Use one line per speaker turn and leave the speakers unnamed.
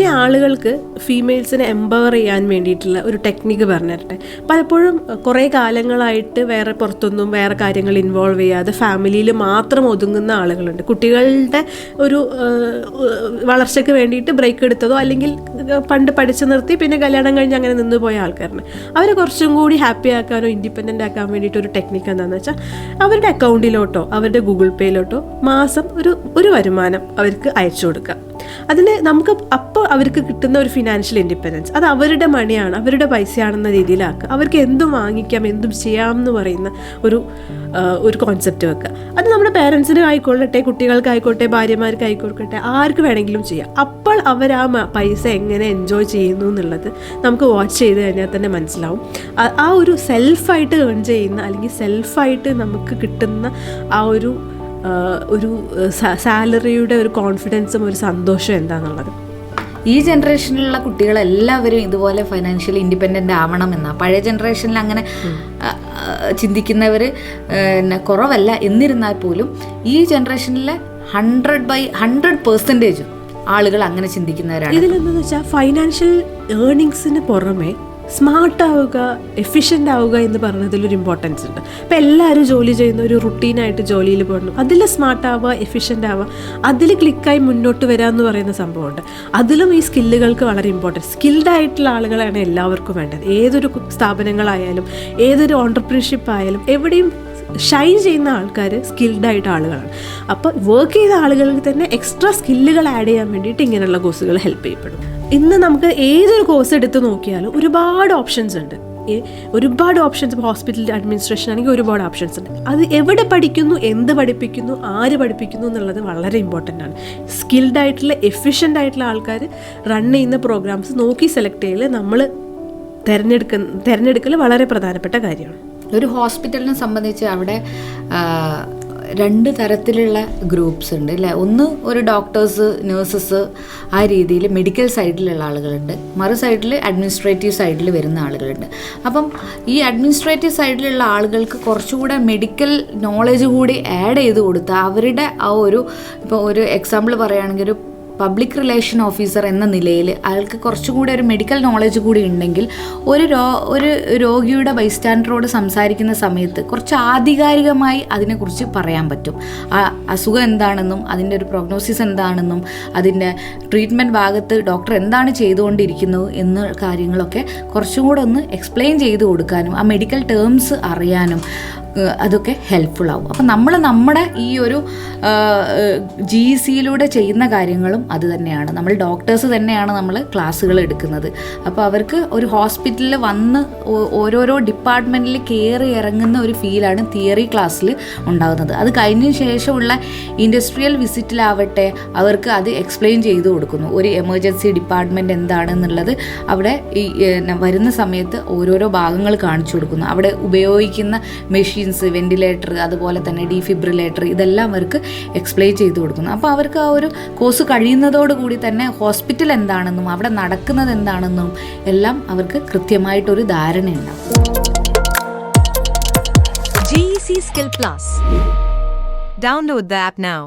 ഈ ആളുകൾക്ക് ഫീമെയിൽസിനെ എംപവർ ചെയ്യാൻ വേണ്ടിയിട്ടുള്ള ഒരു ടെക്നിക്ക് പറഞ്ഞു തരട്ടെ പലപ്പോഴും കുറേ കാലങ്ങളായിട്ട് വേറെ പുറത്തൊന്നും വേറെ കാര്യങ്ങൾ ഇൻവോൾവ് ചെയ്യാതെ ഫാമിലിയിൽ മാത്രം ഒതുങ്ങുന്ന ആളുകളുണ്ട്. കുട്ടികളുടെ ഒരു വളർച്ചയ്ക്ക് വേണ്ടിയിട്ട് ബ്രേക്ക് എടുത്തതോ അല്ലെങ്കിൽ പണ്ട് പഠിച്ചു നിർത്തി പിന്നെ കല്യാണം കഴിഞ്ഞ് അങ്ങനെ നിന്ന് പോയ ആൾക്കാരാണ്. അവരെ കുറച്ചും കൂടി ഹാപ്പി ആക്കാനോ ഇൻഡിപെൻഡന്റ് ആക്കാൻ വേണ്ടിയിട്ട് ഒരു ടെക്നിക്ക് എന്താണെന്ന് വെച്ചാൽ അവരുടെ അക്കൗണ്ടിലോട്ടോ അവരുടെ ഗൂഗിൾ പേയിലോട്ടോ മാസം ഒരു ഒരു വരുമാനം അവർക്ക് അയച്ചു കൊടുക്കുക. അതിന് നമുക്ക് അപ്പോൾ അവർക്ക് കിട്ടുന്ന ഒരു ഫിനാൻഷ്യൽ ഇൻഡിപെൻഡൻസ് അത് അവരുടെ മണിയാണ് അവരുടെ പൈസയാണെന്ന രീതിയിലാക്കുക. അവർക്ക് എന്തും വാങ്ങിക്കാം എന്തും ചെയ്യാം എന്ന് പറയുന്ന ഒരു ഒരു കോൺസെപ്റ്റ് വെക്കുക. അത് നമ്മുടെ പേരൻസിന് ആയിക്കൊള്ളട്ടെ കുട്ടികൾക്കായിക്കോട്ടെ ഭാര്യമാർക്ക് ആയിക്കോട്ടെ ആർക്ക് വേണമെങ്കിലും ചെയ്യാം. അപ്പോൾ അവർ ആ പൈസ എങ്ങനെ എൻജോയ് ചെയ്യുന്നു എന്നുള്ളത് നമുക്ക് വാച്ച് ചെയ്ത് കഴിഞ്ഞാൽ തന്നെ മനസ്സിലാവും. ആ- ഒരു സെൽഫായിട്ട് ഏൺ ചെയ്യുന്ന അല്ലെങ്കിൽ സെൽഫായിട്ട് നമുക്ക് കിട്ടുന്ന ആ ഒരു ഒരു സാലറിയുടെ ഒരു കോൺഫിഡൻസും ഒരു സന്തോഷം എന്താണെന്നുള്ളത്
ഈ ജനറേഷനിലുള്ള കുട്ടികളെല്ലാവരും ഇതുപോലെ ഫൈനാൻഷ്യലി ഇൻഡിപെൻഡന്റ് എന്നാണ് പഴയ ജനറേഷനിൽ അങ്ങനെ ചിന്തിക്കുന്നവർ കുറവല്ല. എന്നിരുന്നാൽ പോലും ഈ ജനറേഷനിലെ ഹൺഡ്രഡ് ബൈ ഹൺഡ്രഡ് പെർസെന്റേജും ആളുകൾ അങ്ങനെ ചിന്തിക്കുന്നവരാണ്.
ഇതിലെന്താണെന്ന് വെച്ചാൽ ഫൈനാൻഷ്യൽ ഏർണിങ്സിന് പുറമെ സ്മാർട്ട് ആവുക എഫിഷ്യന്റ് ആവുക എന്ന് പറഞ്ഞതിലൊരു ഇമ്പോർട്ടൻസ് ഉണ്ട്. അപ്പോൾ എല്ലാവരും ജോലി ചെയ്യുന്ന ഒരു റുട്ടീനായിട്ട് ജോലിയിൽ പോകണം. അതിൽ സ്മാർട്ട് ആവുക എഫിഷ്യന്റ് ആവുക അതിൽ ക്ലിക്കായി മുന്നോട്ട് വരിക എന്ന് പറയുന്ന സംഭവമുണ്ട്. അതിലും ഈ സ്കില്ലുകൾക്ക് വളരെ ഇമ്പോർട്ടന്റ് സ്കിൽഡ് ആയിട്ടുള്ള ആളുകളാണ് എല്ലാവർക്കും വേണ്ടത്. ഏതൊരു സ്ഥാപനങ്ങളായാലും ഏതൊരു ഓണ്ടർപ്രണർഷിപ്പ് ആയാലും എവിടെയും ഷൈൻ ചെയ്യുന്ന ആൾക്കാർ സ്കിൽഡ് ആയിട്ട് ആളുകളാണ്. അപ്പോൾ വർക്ക് ചെയ്ത ആളുകൾക്ക് തന്നെ എക്സ്ട്രാ സ്കില്ലുകൾ ആഡ് ചെയ്യാൻ വേണ്ടിയിട്ട് ഇങ്ങനെയുള്ള കോഴ്സുകൾ ഹെൽപ്പ് ചെയ്യപ്പെടും. ഇന്ന് നമുക്ക് ഏതൊരു കോഴ്സ് എടുത്ത് നോക്കിയാലും ഒരുപാട് ഓപ്ഷൻസ് ഉണ്ട്. ഒരുപാട് ഓപ്ഷൻസ് ഇപ്പോൾ ഹോസ്പിറ്റൽ അഡ്മിനിസ്ട്രേഷൻ ആണെങ്കിൽ ഒരുപാട് ഓപ്ഷൻസ് ഉണ്ട്. അത് എവിടെ പഠിക്കുന്നു എന്ത് പഠിപ്പിക്കുന്നു ആര് പഠിപ്പിക്കുന്നു എന്നുള്ളത് വളരെ ഇമ്പോർട്ടന്റ് ആണ്. സ്കിൽഡ് ആയിട്ടുള്ള എഫിഷ്യന്റ് ആയിട്ടുള്ള ആൾക്കാർ റൺ ചെയ്യുന്ന പ്രോഗ്രാംസ് നോക്കി സെലക്ട് ചെയ്യൽ നമ്മൾ തിരഞ്ഞെടുക്ക തിരഞ്ഞെടുക്കൽ വളരെ പ്രധാനപ്പെട്ട കാര്യമാണ്.
ഒരു ഹോസ്പിറ്റലിനെ സംബന്ധിച്ച് അവിടെ രണ്ട് തരത്തിലുള്ള ഗ്രൂപ്പ്സ് ഉണ്ട് അല്ലേ? ഒന്ന് ഒരു ഡോക്ടേഴ്സ് നേഴ്സസ് ആ രീതിയിൽ മെഡിക്കൽ സൈഡിലുള്ള ആളുകളുണ്ട്. മറു സൈഡിൽ അഡ്മിനിസ്ട്രേറ്റീവ് സൈഡിൽ വരുന്ന ആളുകളുണ്ട്. അപ്പം ഈ അഡ്മിനിസ്ട്രേറ്റീവ് സൈഡിലുള്ള ആളുകൾക്ക് കുറച്ചുകൂടെ മെഡിക്കൽ നോളജ് കൂടി ആഡ് ചെയ്ത് കൊടുത്താൽ അവരുടെ ആ ഒരു ഇപ്പോൾ ഒരു എക്സാമ്പിൾ പറയുകയാണെങ്കിൽ ഒരു പബ്ലിക് റിലേഷൻ ഓഫീസർ എന്ന നിലയിൽ അയാൾക്ക് കുറച്ചുകൂടി ഒരു മെഡിക്കൽ നോളജ് കൂടി ഉണ്ടെങ്കിൽ ഒരു രോ ഒരു രോഗിയുടെ ബൈസ്റ്റാൻഡറോട് സംസാരിക്കുന്ന സമയത്ത് കുറച്ച് ആധികാരികമായി അതിനെക്കുറിച്ച് പറയാൻ പറ്റും. ആ അസുഖം എന്താണെന്നും അതിന്റെ ഒരു പ്രോഗ്നോസിസ് എന്താണെന്നും അതിന്റെ ട്രീറ്റ്മെന്റ് ഭാഗത്ത് ഡോക്ടർ എന്താണ് ചെയ്തുകൊണ്ടിരിക്കുന്നത് എന്ന കാര്യങ്ങളൊക്കെ കുറച്ചും കൂടെ ഒന്ന് എക്സ്പ്ലെയിൻ ചെയ്ത് കൊടുക്കാനും ആ മെഡിക്കൽ ടേംസ് അറിയാനും അതൊക്കെ ഹെൽപ്ഫുൾ ആവും. അപ്പം നമ്മൾ നമ്മുടെ ഈ ഒരു ജി സിയിലൂടെ ചെയ്യുന്ന കാര്യങ്ങളും അത് തന്നെയാണ്. നമ്മൾ ഡോക്ടേഴ്സ് തന്നെയാണ് നമ്മൾ ക്ലാസ്സുകൾ എടുക്കുന്നത്. അപ്പോൾ അവർക്ക് ഒരു ഹോസ്പിറ്റലിൽ വന്ന് ഓരോരോ ഡിപ്പാർട്ട്മെന്റിൽ കയറി ഇറങ്ങുന്ന ഒരു ഫീലാണ് തിയറി ക്ലാസ്സിൽ ഉണ്ടാകുന്നത് അത് കഴിഞ്ഞ ശേഷമുള്ള ഇൻഡസ്ട്രിയൽ വിസിറ്റിലാവട്ടെ അവർക്ക് അത് എക്സ്പ്ലെയിൻ ചെയ്തു കൊടുക്കുന്നു. ഒരു എമർജൻസി ഡിപ്പാർട്ട്മെന്റ് എന്താണെന്നുള്ളത് അവിടെ ഈ വരുന്ന സമയത്ത് ഓരോരോ ഭാഗങ്ങൾ കാണിച്ചു കൊടുക്കുന്നു. അവിടെ ഉപയോഗിക്കുന്ന മെഷീൻസ് വെന്റിലേറ്റർ അതുപോലെ തന്നെ ഡീഫിബ്രിലേറ്റർ ഇതെല്ലാം അവർക്ക് എക്സ്പ്ലെയിൻ ചെയ്തു കൊടുക്കുന്നു. അപ്പോൾ അവർക്ക് ആ ഒരു കോഴ്സ് കഴിയുന്നതോടുകൂടി തന്നെ ഹോസ്പിറ്റൽ എന്താണെന്നും അവിടെ നടക്കുന്നത് എന്താണെന്നും എല്ലാം അവർക്ക് കൃത്യമായിട്ടൊരു ധാരണയുണ്ടാവും
C skill plus download the app now.